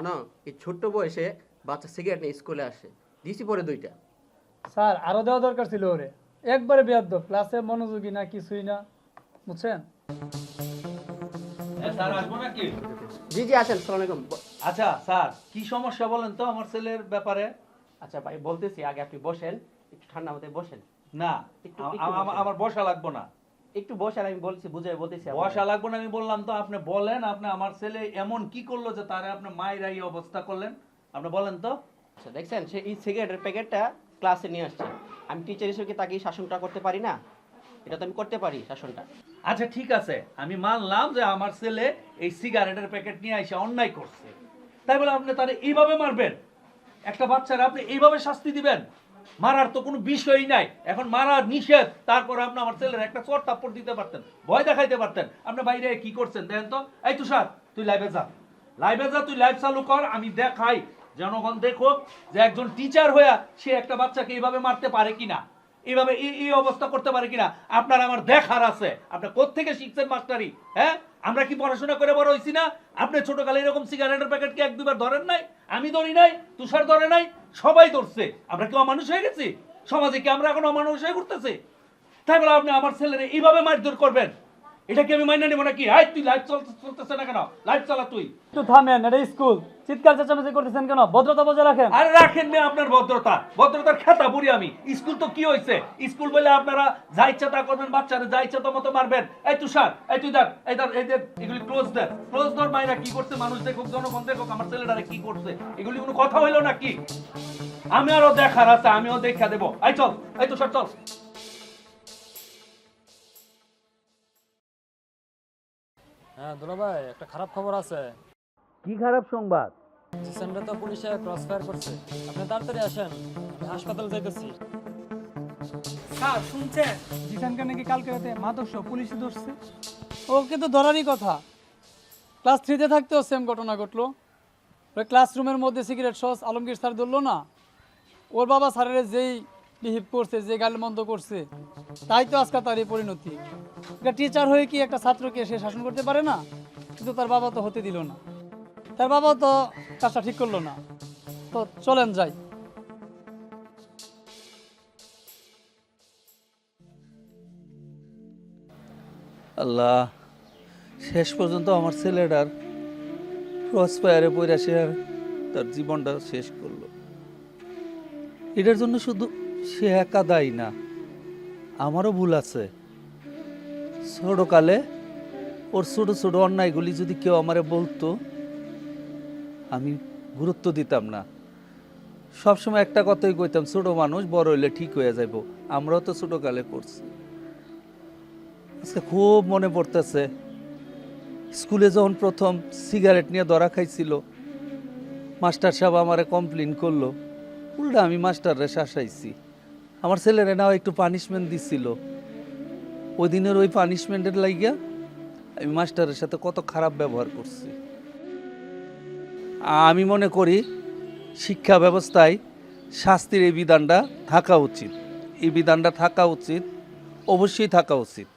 জানো এই ছোট্ট বয়সে বাচ্চা সিগারেট নিয়ে স্কুলে আসে। দিছি পরে দুইটা। স্যার আরও দেওয়া দরকার ছিল ওরে। একবারে বেয়াদ্দ ক্লাসে মনোযোগী না কিছুই না। বুঝছেন? স্যার আসব নাকি? জি জি আসেন সালাম আলাইকুম আচ্ছা স্যার কি সমস্যা বলেন তো আমার ছেলের ব্যাপারে? আচ্ছা ভাই বলতেছি আগে আপনি বসেন একটু ঠান্ডা মতো বসেন। না। আমার বসা লাগবো না। একটু বসেন আমি বলছি বুঝাই বলতেছি বসা লাগবো না আমি বললাম তো আপনি বলেন আপনি আমার ছেলে এমন কি করল যে তারে আপনি মায়ের এই অবস্থা করলেন? আপনি বলেন তো। আচ্ছা দেখছেন সে এই সিগারেটের প্যাকেটটা ক্লাসে নিয়ে আসছে। আমি টিচার হিসেবে তাকে শাসনটা করতে পারি না? এটা তো আমি করতে পারি শাসনটা। আচ্ছা ঠিক আছে। আমি মানলাম যে আমার ছেলে এই সিগারেটের প্যাকেট নিয়ে এসে অন্যায় করছে। তাই বলে আপনি তারে এইভাবে মারবেন? একটা বাচ্চারা আপনি এইভাবে শাস্তি দিবেন? মারার তো কোনো বিষয়ই নাই। এখন মারার নিষেধ, তারপর আপনি আমার ছেলের একটা চোর তাপ্পর দিতে পারতেন, ভয় দেখাইতে পারতেন। আপনি বাইরে কি করছেন দেখেন তো? এই তুষার তুই লাইভে যা। লাইভে যা, তুই লাইভ চালু কর, আমি দেখাই। জনগণ দেখুক যে একজন টিচার হইয়া সে একটা বাচ্চাকে এইভাবে মারতে পারে কিনা। এইভাবে এই অবস্থা করতে পারে কিনা? আপনার আমার দেখার আছে। আপনি থেকে শিখছেন, মাস্টারি? হ্যাঁ? আমরা কি পড়াশোনা করে বড় হয়েছি না? আপনি ছোটকালে এরকম সিগারেটের প্যাকেট কি এক দুবার ধরেন নাই? আমি ধরি নাই, তুষার ধরে নাই, সবাই ধরছে। আমরা কি অমানুষ হয়ে গেছি? সমাজে কি আমরা এখন অমানুষ হয়ে ঘুরতেছি? তাই বলে আপনি আমার ছেলেরে এইভাবে মারধর করবেন? এটা কি আমি মাইনা নেব নাকি? হাই তুই লাইভ চলতেছে না কেন? লাইভ চালা তুই। একটু থামেন এটা স্কুল চিৎকার চেঁচামেচি করতেছেন কেন? ভদ্রতা বজায় রাখেন। আরে রাখেন না আপনার ভদ্রতা। ভদ্রতার খেতা বুড়ি আমি। স্কুল তো কি স্কুল বলে আপনারা যা ইচ্ছা তা করবেন বাচ্চারা যা ইচ্ছা তো মতো মারবেন। এই তুষার এই তুই এই এই এগুলি ক্লোজ ক্লোজ ধর মাইরা কি করছে মানুষ দেখুক জনগণ দেখুক আমার ছেলেটারে কি করছে। এগুলি কোনো কথা হইল নাকি? আমি আরও দেখার আছে আমিও দেখা দেবো। এই চল এই তুষার চল। হ্যাঁ দুলা ভাই একটা খারাপ খবর আছে। কি খারাপ সংবাদ? জিসানরা তো পুলিশে ক্রস ফায়ার করছে। আপনি তাড়াতাড়ি আসেন আমি হাসপাতালে যাইতেছি। স্যার শুনছেন? জিসানকে নাকি কালকে রাতে মাদকস পুলিশে ধরছে? ওকে তো ধরারই কথা। ক্লাস থ্রিতে থাকতেও সেম ঘটনা ঘটলো। ওই ক্লাসরুমের মধ্যে সিগারেট সস আলমগীর স্যার ধরলো না? ওর বাবা স্যারের যেই বিহেভ করছে, যে গাল মন্দ করছে, তাই তো আজকে তার এই পরিণতি। একটা টিচার হয়ে কি একটা ছাত্রকে সে শাসন করতে পারে না? কিন্তু তার বাবা তো হতে দিল না। তার বাবা তো কাজটা ঠিক করল না। তো চলেন যাই। আল্লাহ, শেষ পর্যন্ত আমার ছেলেটার ক্রস ফায়ারে পইরা সে আর তার জীবনটা শেষ করল। এটার জন্য শুধু সে একা দায়ী না। আমারও ভুল আছে। ছোটকালে ওর ছোট ছোট অন্যায়গুলি যদি কেউ আমারে বলতো, আমি গুরুত্ব দিতাম না। সবসময় একটা কথাই কইতাম, ছোট মানুষ বড় হইলে ঠিক হয়ে যাইব। আমরাও তো ছোটকালে করছি। আজকে খুব মনে পড়তেছে, স্কুলে যখন প্রথম সিগারেট নিয়ে ধরা খাইছিল, মাস্টার সাহেব আমারে কমপ্লেন করল, উল্টা আমি মাস্টাররে শাসাইছি। আমার ছেলেরা নাও একটু পানিশমেন্ট দিচ্ছিল ওই দিনের ওই পানিশমেন্টের লাগিয়া আমি মাস্টারের সাথে কত খারাপ ব্যবহার করছি। আমি মনে করি শিক্ষা ব্যবস্থায় শাস্তির এই বিধানটা থাকা উচিত। এই বিধানটা থাকা উচিত, অবশ্যই থাকা উচিত।